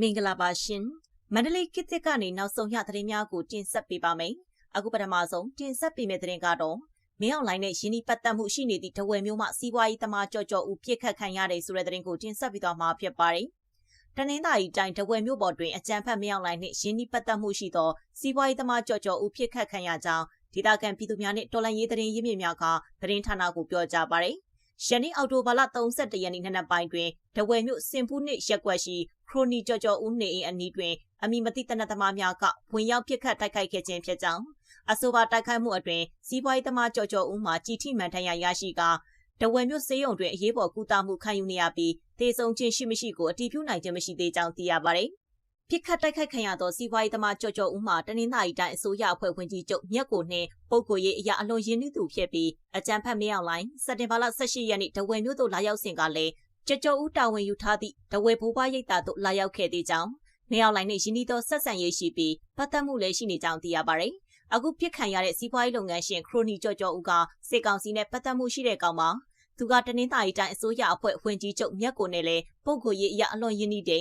မင်္ဂလာပါရှင်မန္တလေးကိတစ်ကနေနောက်ဆုံးရသတင်းများကိုတင်ဆက်ပေးပါမယ်အခုပထမဆုံးတင်ဆက်ပေးမယ့်သတင်းကတော့မင်းအောင်လိုင်းနဲ့ရင်းနှီးပတ်သက်မှုရှိနေသည့်တဝယ်မျိုးမှစီးပွားရေးသမားကြော့ကြော့ဦးပြစ်ခတ်ခံရတယ်ဆိုတဲ့သတင်းကိုတင်ဆက်ပေးသွားမှာဖြစ်ပါတယ်တနင်္သာရီတိုင်းတဝယ်မျိုးပေါ်တွင်အကြံဖတ်မင်းအောင်လိုင်းနှင့်ရင်းနှီးပတ်သက်မှုရှိသောစီးပွားရေးသမားကြော့ကြော့ဦးပြစ်ခတ်ခံရကြောင်းဒေသခံပြည်သူများနှင့်တော်လှန်ရေးသတင်းရင်းမြစ်များကသတင်းဌာနကိုပြောကြားပါတယ် ယနေ့အောက်တိုဘာလ31ရက်နေ့နံနက်ပိုင်းတွင်တဝယ်မြို့စင်ဖူးနှင့်ရက်ွက်ရှိခရိုနီကြော်ကြော်ဦးနေအိမ်အနီးတွင်အမိမတိတနတ်သမားများကဝင်ရောက်ပစ်ခတ်တိုက်ခိုက်ခဲ့ခြင်းဖြစ်ကြောင်းအဆိုပါတိုက်ခိုက်မှုအတွင်စီးပွားရေးသမားကြော်ကြော်ဦးမှကြီးထိမှန်ထဏ်ရာရရှိကတဝယ်မြို့စေယုံတွင်အရေးပေါ်ကူတာမှုခံယူနေရပြီးတေဆုံချင်းရှိမရှိကိုအတည်ပြုနိုင်ခြင်းမရှိသေးကြောင်းသိရပါတယ်။ ပြစ်ခတ်တိုက်ခိုက်ခံရသောစီးပွားရေးသမားကြော်ကြော်ဦးမှတနင်္သာရီတိုင်းအစိုးရအဖွဲ့ဝင်ကြီးချုပ်မြက်ကိုနှင့်ပုဂ္ဂိုလ်ရေးအရာအလွန်ရင်းနှီးသူဖြစ်ပြီးအကြံဖတ်မင်းအောင်လိုင်းစက်တင်ဘာလ18ရက်နေ့တဝယ်မြို့သို့လာရောက်စဉ်ကလည်းကြကြောဦးတာဝန်ယူထားသည့်တဝဲဘိုးဘွားရိပ်သာတို့လာရောက်ခဲ့သေးကြောင်းနေအောင်လိုင်းနှင့်ရင်းနှီးသောဆက်ဆံရေးရှိပြီးပတ်သက်မှုလည်းရှိနေကြောင်းသိရပါတယ်။အခုပြစ်ခံရတဲ့စီးပွားရေးလုပ်ငန်းရှင်ခရိုနီကြော်ကြောဦးကစေကောင်စီနဲ့ပတ်သက်မှုရှိတဲ့ကောင်မှာသူကတနင်္သာရီတိုင်းအစိုးရအဖွဲ့ဝင်ကြီးချုပ်မြက်ကိုနဲ့လည်းပုဂ္ဂိုလ်ရေးအရာအလွန်ရင်းနှီးတ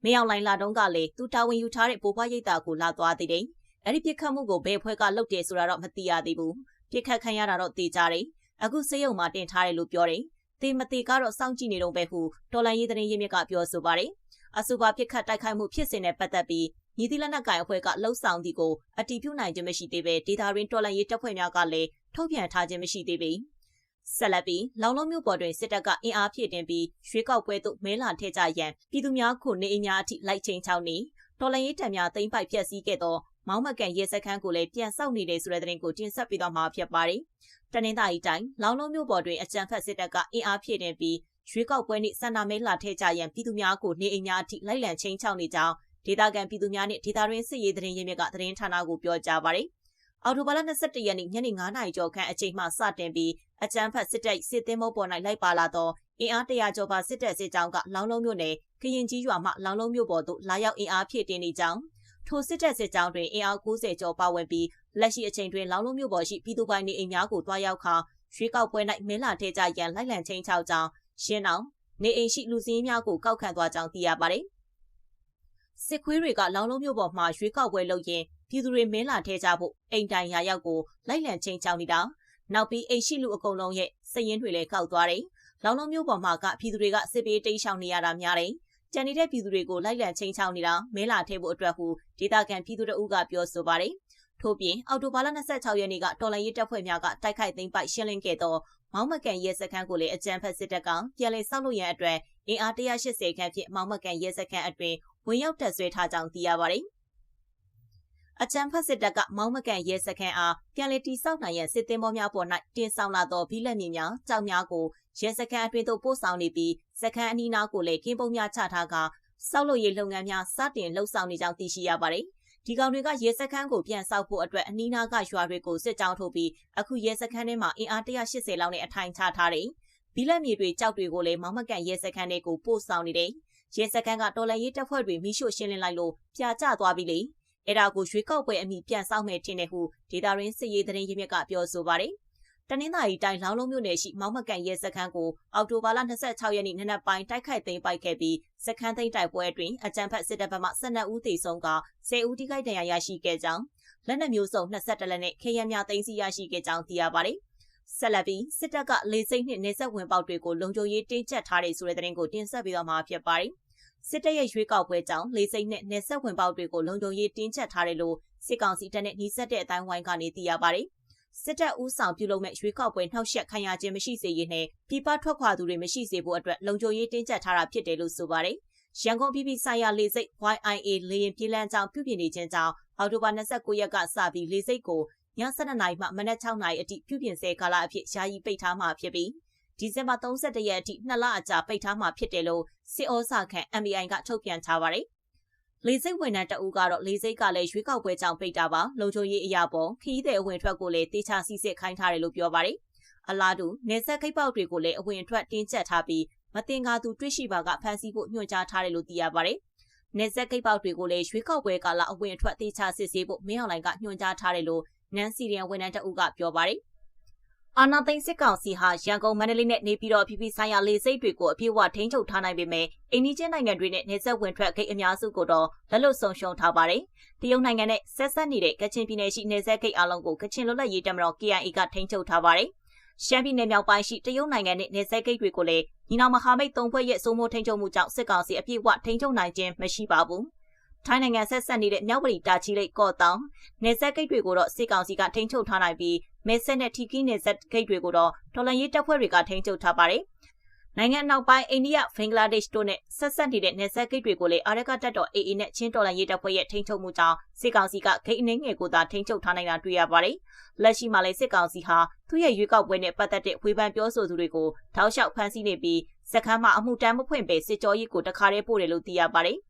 ယ်။မေအောင်လိုင်းလာတော့ကလည်းသူတာဝန်ယူထားတဲ့ဘိုးဘွားရိပ်သာကိုလာသွားသေးတယ်။အဲ့ဒီပြစ်ခတ်မှုကိုဘယ်အဖွဲ့ကလုပ်တယ်ဆိုတာတော့မသိရသေးဘူး။ပြစ်ခတ်ခံရတာတော့သိကြတယ်။အခုစေယုံမှာတင်ထားတယ်လို့ပြောတယ်။တေမတေကတော့စောင့်ကြည့်နေတော့ပဲဟုတော်လန်ရေးသတင်းရင်းမြစ်ကပြောဆိုပါတယ်။အဆိုပါပြစ်ခတ်တိုက်ခိုက်မှုဖြစ်စဉ်နဲ့ပတ်သက်ပြီးညီသီလက်နက်ကိုင်အဖွဲ့ကလှုပ်ဆောင်သည်ကိုအတီးပြုနိုင်ခြင်းမရှိသေးပဲဒေတာရင်းတော်လန်ရေးတပ်ဖွဲ့များကလည်းထုတ်ပြန်ထားခြင်းမရှိသေးပေ။ ဆက်လက်ပြီးလောင်လုံးမြို့ပေါ်တွင်စစ်တပ်ကအင်အားဖြည့်တင်ပြီးရွှေကောက်ပွဲသို့မဲလာထည့်ကြရန်ပြည်သူများခုနေအင်များအထိလိုက်ချိန်ချောင်းနေတော်လန်ရေးတံများသိမ့်ပိုက်ဖျက်ဆီးခဲ့သောမောင်းမကန်ရဲစခန်းကိုလည်းပြန်ဆောက်နေတယ်ဆိုတဲ့သတင်းကိုတင်ဆက်ပေးသွားမှာဖြစ်ပါတယ်တနင်္သာရီတိုင်းလောင်လုံးမြို့ပေါ်တွင်အကြံဖက်စစ်တပ်ကအင်အားဖြည့်တင်ပြီးရွေးကောက်ပွဲနှင့်စန္ဒမဲလာထည့်ကြရန်ပြည်သူများကိုနေအိမ်များအထိလိုက်လံချင်းချောက်နေကြောင်းဒေသခံပြည်သူများနှင့်ဒေသတွင်းစစ်ရေးသတင်းရင်းမြစ်ကသတင်းဌာနကိုပြောကြားပါရယ် အော်တိုဘာလ22ရက်နေ့ညနေ9:00နာရီကျော်ခန့်အချိန်မှစတင်ပြီးအကြမ်းဖက်စစ်တပ်စစ်သည်မောပေါ်၌လိုက်ပါလာသောအင်အားတရာကျော်ပါစစ်တပ်စစ်ကြောင်းကလောင်လုံးမြို့နယ်ကရင်ကြီးရွာမှလောင်လုံးမြို့ပေါ်သို့လာရောက်အင်အားဖြည့်တင်နေကြောင်းထိုစစ်တပ်စစ်ကြောင်းတွင်အင်အား90ကျော်ပါဝင်ပြီးလက်ရှိအချိန်တွင်လောင်လုံးမြို့ပေါ်ရှိပြည်သူပိုင်နေအိမ်များကိုတွားရောက်ခါရွှေကောက်ပွဲ၌မင်းလာထဲကြရန်လိုက်လံချင်းချောက်ကြောင်းရှင်းအောင်နေအိမ်ရှိလူစည်းများကိုကောက်ခံသွားကြောင်းသိရပါတယ်။ စစ်ခွေးတွေကလောင်လုံးမြို့ပေါ်မှာရွှေကောက်ပွဲလုပ်ရင်ပြည်သူတွေမင်းလာထဲကြဖို့အိမ်တိုင်ရာရောက်ကိုလိုက်လံချင်းချောက်နေတာနောက်ပြီးအိမ်ရှိလူအကုန်လုံးရဲ့စည်ရင်းတွေလည်းကောက်သွားတယ်။လောင်လုံးမြို့ပေါ်မှာကပြည်သူတွေကစစ်ပေးတိတ်ရှောင်နေရတာများတယ်။ကြံနေတဲ့ပြည်သူတွေကိုလိုက်လံချင်းချောက်နေတာမဲလာထဲဖို့အတွက်ဟုဒေသခံပြည်သူတို့ကပြောဆိုပါတယ်။ထို့ပြင်အော်တိုဘာလ26ရက်နေ့ကတော်လိုင်းရေးတပ်ဖွဲ့များကတိုက်ခိုက်သိမ်းပိုက်ရှင်းလင်းခဲ့သောမောင်းမကန်ရဲစခန်းကိုလည်းအကြမ်းဖက်စစ်တပ်ကပြန်လည်ဆောက်လုပ်ရန်အတွက်အင်အား180ခန့်ဖြင့်မောင်းမကန်ရဲစခန်းအတွင် ဝင်ရောက်တပ်ဆွဲထားကြောင်းသိရပါတယ်။အကြံဖတ်စစ်တပ်ကမောင်းမကန်ရဲစခန်းအားပြန်လည်တိစောက်နိုင်ရန်စစ်သည်မောများပေါ်၌တင်ဆောင်လာသောဘီလက်မြင့်များကြောက်များကိုရဲစခန်းအတွင်းသို့ပို့ဆောင်နေပြီးစခန်းအနီးနားကိုလည်းကင်းပုံများချထားကစောက်လို့ရေးလုပ်ငန်းများစတင်လှုပ်ဆောင်နေကြောင်းသိရှိရပါတယ်။ဒီကောင်တွေကရဲစခန်းကိုပြန်ဆောက်ဖို့အတွက်အနီးနားကရွာတွေကိုစစ်ကြောင်းထုတ်ပြီးအခုရဲစခန်းထဲမှာအင်အား180လောက်နဲ့အထိုင်ချထားတယ်။ဘီလက်မြေတွေကြောက်တွေကိုလည်းမောင်မကန်ရဲစခန်းတွေကိုပို့ဆောင်နေတယ်။ ရဲစခန်းကတော်လန်ရေးတပ်ဖွဲ့တွေမိရှို့ရှင်းလင်းလိုက်လို့ပြာကျသွားပြီလေ။အဲ့ဒါကိုရွှေကောက်ပွဲအမိပြန်ဆောက်မယ်ထင်တယ်ဟုဒေတာရင်းစစ်ရေးသတင်းရင်းမြစ်ကပြောဆိုပါတယ်။တနင်္သာရီတိုင်းလောင်းလုံးမြို့နယ်ရှိမောင်မကန်ရဲစခန်းကိုအောက်တိုဘာလ26ရက်နေ့နနက်ပိုင်းတိုက်ခိုက်သိမ်းပိုက်ခဲ့ပြီးစခန်းသိမ်းတိုက်ပွဲအတွင်းအကြမ်းဖက်စစ်တပ်ဘက်မှ12ဦးသေဆုံးက10ဦးထိခိုက်ဒဏ်ရာရရှိခဲ့ကြောင်းလက်နက်မျိုးစုံ22လက်နဲ့ခေရများသိမ်းဆည်းရရှိခဲ့ကြောင်းသိရပါတယ်။ ဆက်လက်ပြီးစစ်တပ်ကလေစိတ်နှင့်နေဆက်ဝင်ပေါက်တွေကိုလုံခြုံရေးတင်းကျပ်ထားတဲ့ဆိုတဲ့သတင်းကိုတင်ဆက်ပေးသွားမှာဖြစ်ပါတယ်။စစ်တပ်ရဲ့ရွေးကောက်ပွဲကြောင့်လေစိတ်နဲ့နေဆက်ဝင်ပေါက်တွေကိုလုံခြုံရေးတင်းကျပ်ထားတယ်လို့စစ်ကောင်စီတပ်နဲ့နှီးစပ်တဲ့အတိုင်းဝိုင်းကနေသိရပါတယ်။စစ်တပ်ဦးဆောင်ပြုလုပ်မဲ့ရွေးကောက်ပွဲနှောက်ယှက်ခံရခြင်းမရှိစေရေးနဲ့ပြည်ပထွက်ခွာသူတွေမရှိစေဖို့အတွက်လုံခြုံရေးတင်းကျပ်ထားတာဖြစ်တယ်လို့ဆိုပါတယ်။ရန်ကုန်ပြည်ပြည်ဆိုင်ရာလေဆိပ် YIA လေရင်ပြေးလန်းကြောင်းပြုပြင်နေခြင်းကြောင့်အောက်တိုဘာ29ရက်ကစပြီးလေဆိပ်ကို ည7:00နာရီမှမနက်6:00နာရီအထိပြုပြင်ဆဲကာလအဖြစ်ယာယီပိတ်ထားမှာဖြစ်ပြီးဒီဇင်ဘာ31ရက်အထိနှစ်လအကြာပိတ်ထားမှာဖြစ်တယ်လို့စစ်ဩစာခံ MBI ကထုတ်ပြန်ထားပါတယ်။လေစိတ်ဝန်ထမ်းတအူးကတော့လေစိတ်ကလည်းရွေးကောက်ပွဲကြောင့်ပိတ်တာပါလုံခြုံရေးအရာပေါ်ခီးတဲ့အဝင်ထွက်ကိုလည်းတေချာစီစစ်ခိုင်းထားတယ်လို့ပြောပါတယ်အလားတူနေဆက်ခိတ်ပေါက်တွေကိုလည်းအဝင်ထွက်တင်းကျပ်ထားပြီးမတင်ကားသူတွေ့ရှိပါကဖမ်းဆီးဖို့ညွှန်ကြားထားတယ်လို့သိရပါတယ်နေဆက်ခိတ်ပေါက်တွေကိုလည်းရွေးကောက်ပွဲကာလအဝင်ထွက်တေချာစစ်ဆေးဖို့မင်းအောင်လိုင်ကညွှန်ကြားထားတယ်လို့ နန်စီရီယန်ဝန်ထမ်းတအူးကပြောပါတယ်အာနာသိန်းစစ်ကောင်စီဟာရန်ကုန်မန္တလေးနဲ့နေပြည်တော်အပြည်ပြည်ဆိုင်ရာလေဆိပ်တွေကိုအပြည့်အဝထိန်းချုပ်ထားနိုင်ပေမဲ့အိန္ဒိချင်းနိုင်ငံတွေနဲ့နေဆက်ဝင်ထွက်ဂိတ်အများစုကိုတော့လက်လွတ်ဆုံးရှုံးထားပါတယ်။တရုတ်နိုင်ငံနဲ့ဆက်ဆက်နေတဲ့ကချင်ပြည်နယ်ရှိနေဆက်ဂိတ်အလုံးကိုကချင်လွတ်လပ်ရေးတပ်မတော် KIA ကထိန်းချုပ်ထားပါတယ်။ရှမ်းပြည်နယ်မြောက်ပိုင်းရှိတရုတ်နိုင်ငံနဲ့နေဆက်ဂိတ်တွေကိုလည်းညီနောင်မဟာမိတ်သုံးဖွဲ့ရဲ့စိုးမိုးထိန်းချုပ်မှုကြောင့်စစ်ကောင်စီအပြည့်အဝထိန်းချုပ်နိုင်ခြင်းမရှိပါဘူး။ ထိုင်းနိုင်ငံဆက်ဆက်နေတဲ့မြောက်ပရီတာချီလိတ်ကော့တောင်နေဆက်ဂိတ်တွေကိုတော့စစ်ကောင်စီကထိန်းချုပ်ထားနိုင်ပြီးမဲဆက်နဲ့ထီကီနယ်စပ်ဂိတ်တွေကိုတော့တော်လန်ရေးတပ်ဖွဲ့တွေကထိန်းချုပ်ထားပါတယ်။နိုင်ငံနောက်ပိုင်းအိန္ဒိယ၊ဘင်္ဂလားဒေ့ရှ်တို့နဲ့ဆက်ဆက်နေတဲ့နယ်စပ်ဂိတ်တွေကိုလည်းအာရကတပ်တော် AA နဲ့ချင်းတော်လန်ရေးတပ်ဖွဲ့ရဲ့ထိန်းချုပ်မှုကြောင့်စစ်ကောင်စီကဂိတ်အနှင်းငယ်ကိုသာထိန်းချုပ်ထားနိုင်တာတွေ့ရပါတယ်။လက်ရှိမှာလည်းစစ်ကောင်စီဟာသူ့ရဲ့ရွေးကောက်ပွဲနဲ့ပတ်သက်တဲ့ဝေဖန်ပြောဆိုသူတွေကိုထောက်လျှောက်ဖမ်းဆီးနေပြီးစခန်းမှာအမှုတမ်းမဖွင့်ပေစစ်ကြောရေးကိုတခါတည်းပို့တယ်လို့သိရပါတယ်။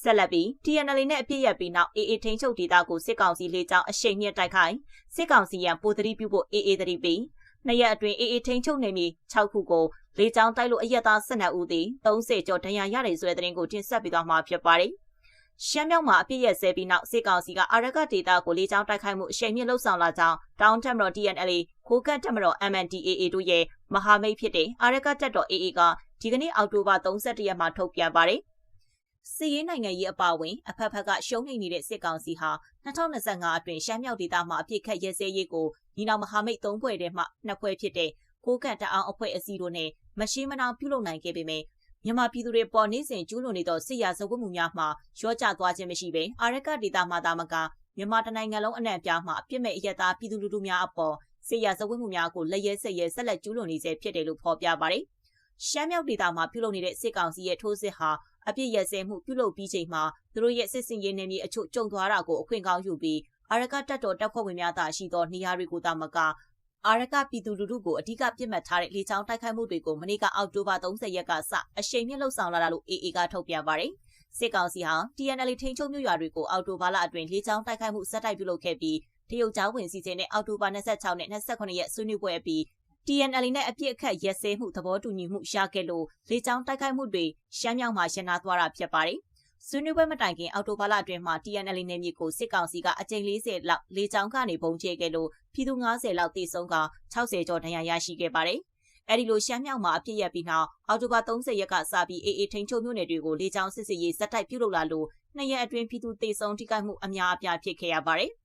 ဆက်လက်ပြီး TNL နဲ့အပြစ်ရပြီးနောက် AA ထိန်းချုပ်ဒေသကိုစစ်ကောင်စီလေးကြောင်းအရှိန်မြင့်တိုက်ခိုက်စစ်ကောင်စီရန်ပိုသတိပြုဖို့ AA သတိပေးနှစ်ရက်အတွင်း AA ထိန်းချုပ်နေပြီ6ခုကိုလေးကြောင်းတိုက်လို့အရက်သား12ဦးသည်30ကျော်ဒဏ်ရာရတယ်ဆိုတဲ့သတင်းကိုတင်ဆက်ပေးသွားမှာဖြစ်ပါတယ်။ရှမ်းမြောက်မှာအပြစ်ရဆဲပြီးနောက်စစ်ကောင်စီကအာရကဒေတာကိုလေးချောင်းတိုက်ခိုက်မှုအရှိန်မြင့်လှုပ်ဆောင်လာကြောင်းတောင်တက်မတော် TNLA ခိုးကတ်တက်မတော် MNDAA တို့ရဲ့မဟာမိတ်ဖြစ်တဲ့အာရကတက်တော် AA ကဒီကနေ့အောက်တိုဘာ31ရက်မှာထုတ်ပြန်ပါတယ်။ စစ်ရေးနိုင်ငံရေးအပါအဝင်အဖက်ဖက်ကရှုံးနိမ့်နေတဲ့စစ်ကောင်စီဟာ2025အတွင်းရှမ်းမြောက်ဒေသမှာအပြစ်ခတ်ရဲစဲရေးကိုညီနောင်မဟာမိတ်၃ဖွဲ့ထဲမှနှစ်ဖွဲ့ဖြစ်တဲ့ကိုကန့်တအောင်အဖွဲ့အစည်းတို့နဲ့မရှိမနာပြုလုပ်နိုင်ခဲ့ပေမဲ့မြန်မာပြည်သူတွေပေါ်နေစဉ်ကျူးလွန်နေသောစစ်ရာဇဝတ်မှုများမှာရောကျသွားခြင်းမရှိဘဲအာရကဒေတာမှာသာမကမြန်မာတနိုင်ငံလုံးအနှံ့ပြားမှာအပြစ်မဲ့အယက်သားပြည်သူလူထုများအပေါ်စစ်ရာဇဝတ်မှုများကိုလက်ရဲဆက်ရဲဆက်လက်ကျူးလွန်နေဆဲဖြစ်တယ်လို့ဖော်ပြပါတယ်။ရှမ်းမြောက်ဒေတာမှာပြုလုပ်နေတဲ့စစ်ကောင်စီရဲ့ထိုးစစ်ဟာ အပြစ်ရစဲမှုပြုလုပ်ပြီးချိန်မှာသူတို့ရဲ့စစ်စင်ရေးနယ်မြေအချို့ကြုံသွားတာကိုအခွင့်ကောင်းယူပြီးအာရကတပ်တော်တပ်ဖွဲ့ဝင်များသာရှိသောနေရာတွေကိုသာမကအာရကပြည်သူလူထုကိုအ धिक ပြစ်မှတ်ထားတဲ့လေကြောင်းတိုက်ခိုက်မှုတွေကိုမနေ့ကအောက်တိုဘာ30ရက်ကစအရှိန်မြင့်လှုပ်ဆောင်လာတာလို့ AA ကထုတ်ပြန်ပါတယ်။စစ်ကောင်စီဟာ TNL ထိန်းချုပ်မြို့ရွာတွေကိုအောက်တိုဘာလအတွင်းလေကြောင်းတိုက်ခိုက်မှုဆက်တိုက်ပြုလုပ်ခဲ့ပြီးတရုတ်ကျောင်းဝင်စီစဉ်တဲ့အောက်တိုဘာ26နဲ့28ရက်ဆွေးနွေးပွဲအပြီး TNL နဲ့အပြစ်အခတ်ရက်စဲမှုသဘောတူညီမှုရခဲ့လို့လေကြောင်းတိုက်ခိုက်မှုတွေရှမ်းမြောက်မှာရှင်းနာသွားတာဖြစ်ပါတယ်။ဆွေးနွေးပွဲမတိုင်ခင်အော်တိုဘာလအတွင်းမှာ TNL နယ်မြေကိုစစ်ကောင်စီကအကြိမ်40လောက်လေကြောင်းကနေပုံချခဲ့လို့ပြည်သူ90လောက်တိစုံက60ကျော်ဒဏ်ရာရရှိခဲ့ပါတယ်။အဲဒီလိုရှမ်းမြောက်မှာအပြစ်ရပြီးနောက်အော်တိုဘာ30ရက်ကစပြီး AA ထိန်ချုံမြို့နယ်တွေကိုလေကြောင်းစစ်စစ်ရေးဇက်တိုက်ပြုလုပ်လာလို့နှစ်ရက်အတွင်းပြည်သူတေဆုံးထိခိုက်မှုအများအပြားဖြစ်ခဲ့ရပါတယ်။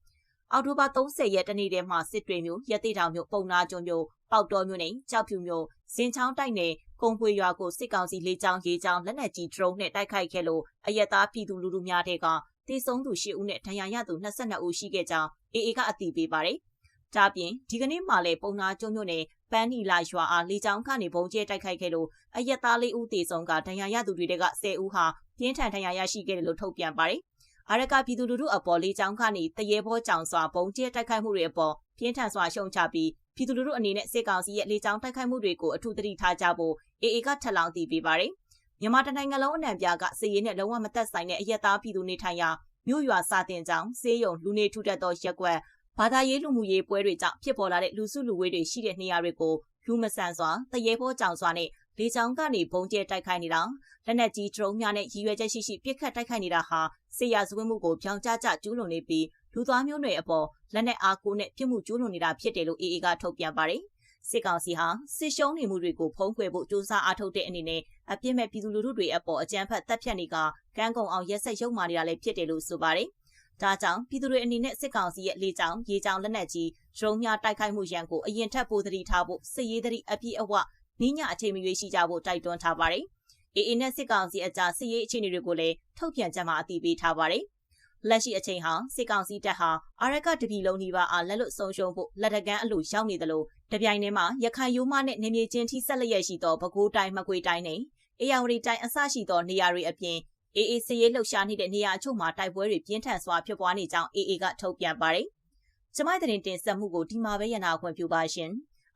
အောက်တိုဘာ30ရက်တနေ့တည်းမှာစစ်တွေမြို့ရတိတောင်မြို့ပုံနာကျွန်းမြို့ပေါတော်မြို့နယ်ကြောက်ဖြူမြို့စင်ချောင်းတိုက်နယ်ကုံပွေရွာကိုစစ်ကောင်စီလေးချောင်းရေးချောင်းလက်နက်ကြီးဒရုန်းနဲ့တိုက်ခိုက်ခဲ့လို့အရက်သားပြည်သူလူထုများတဲ့ကတေဆုံးသူ10ဦးနဲ့ဒဏ်ရာရသူ22ဦးရှိခဲ့ကြောင်းအေအေကအတည်ပြုပါတယ်။ဒါပြင်ဒီကနေ့မှလည်းပုံနာကျွန်းမြို့နယ်ပန်းနီလာရွာအားလေးချောင်းကနေဘုံကျဲတိုက်ခိုက်ခဲ့လို့အရက်သားလေးဦးတေဆုံးကဒဏ်ရာရသူတွေက10ဦးဟာပြင်းထန်ဒဏ်ရာရရှိခဲ့တယ်လို့ထုတ်ပြန်ပါတယ်။ အာရကပြည်သူလူထုအပေါ်လေးချောင်းခနေတရေဘောကြောင်စွာပုံကျဲတိုက်ခိုက်မှုတွေအပေါ်ပြင်းထန်စွာရှုံချပြီးပြည်သူလူထုအနေနဲ့စစ်ကောင်စီရဲ့လေးချောင်းတိုက်ခိုက်မှုတွေကိုအထူးသတိထားကြဖို့အေအေကထပ်လောင်းတည်ပေးပါတယ်။မြန်မာတနိုင်ငံလုံးအနှံပြားကစစ်ရေးနဲ့လုံးဝမသက်ဆိုင်တဲ့အရက်သားပြည်သူနေထိုင်ရာမြို့ရွာစာတင်ကြောင်စေးရုံလူနေထူထပ်သောရက်ကွက်ဘာသာရေးလူမှုရေးပွဲတွေကြောင့်ဖြစ်ပေါ်လာတဲ့လူစုလူဝေးတွေရှိတဲ့နေရာတွေကိုလူမဆန်စွာတရေဘောကြောင်စွာနဲ့ လေကြောင်းကနေဘုံကျဲတိုက်ခိုက်နေတာလက်နက်ကြီးဒရုန်းများနဲ့ရည်ရွယ်ချက်ရှိရှိပစ်ခတ်တိုက်ခိုက်နေတာဟာဆေးရဇဝတ်မှုကိုပြောင်းကျကျကျူးလွန်နေပြီးလူသားမျိုးနွယ်အပေါ်လက်နက်အားကိုနဲ့ပြစ်မှုကျူးလွန်နေတာဖြစ်တယ်လို့ AA ကထုတ်ပြန်ပါတယ်စစ်ကောင်စီဟာစစ်ရှုံးနေမှုတွေကိုဖုံးကွယ်ဖို့စ조사အားထုတ်တဲ့အနေနဲ့အပြစ်မဲ့ပြည်သူလူထုတွေအပေါ်အကြမ်းဖက်တပ်ဖြတ်နေကကန်းကုံအောင်ရက်ဆက်ရုံမာနေတာလည်းဖြစ်တယ်လို့ဆိုပါတယ်။ဒါကြောင့်ပြည်သူတွေအနေနဲ့စစ်ကောင်စီရဲ့လေကြောင်းရေကြောင်းလက်နက်ကြီးဒရုန်းများတိုက်ခိုက်မှုရန်ကိုအရင်ထက်ပိုသတိထားဖို့စစ်ရေးသတိအပြည့်အဝ နင်းညအချိန်မရွေးရှိကြဖို့တိုက်တွန်းထားပါတယ်။အေအေနဲ့စစ်ကောင်စီအကြားစစ်ရေးအခြေအနေတွေကိုလည်းထုတ်ပြန်ကြမှာအသိပေးထားပါတယ်။လက်ရှိအချိန်ဟာစစ်ကောင်စီတပ်ဟာအာရကတပီလုံးနီးပါးအားလက်လွတ်ဆုံးရှုံးဖို့လက်တကန်းအလိုရောက်နေသလိုတပြိုင်တည်းမှာရခိုင်ရိုးမနဲ့နေမြေချင်းထိဆက်လက်ရရှိသောပဲခူးတိုင်းမကွေတိုင်းနဲ့အေယာဝတီတိုင်းအစရှိသောနေရာတွေအပြင်အေအေစရေးလှုပ်ရှားနေတဲ့နေရာအချို့မှာတိုက်ပွဲတွေပြင်းထန်စွာဖြစ်ပွားနေကြောင်းအေအေကထုတ်ပြန်ပါတယ်။ကျမတဲ့တင်ဆက်မှုကိုဒီမှာပဲရနာခွင့်ပြုပါရှင်။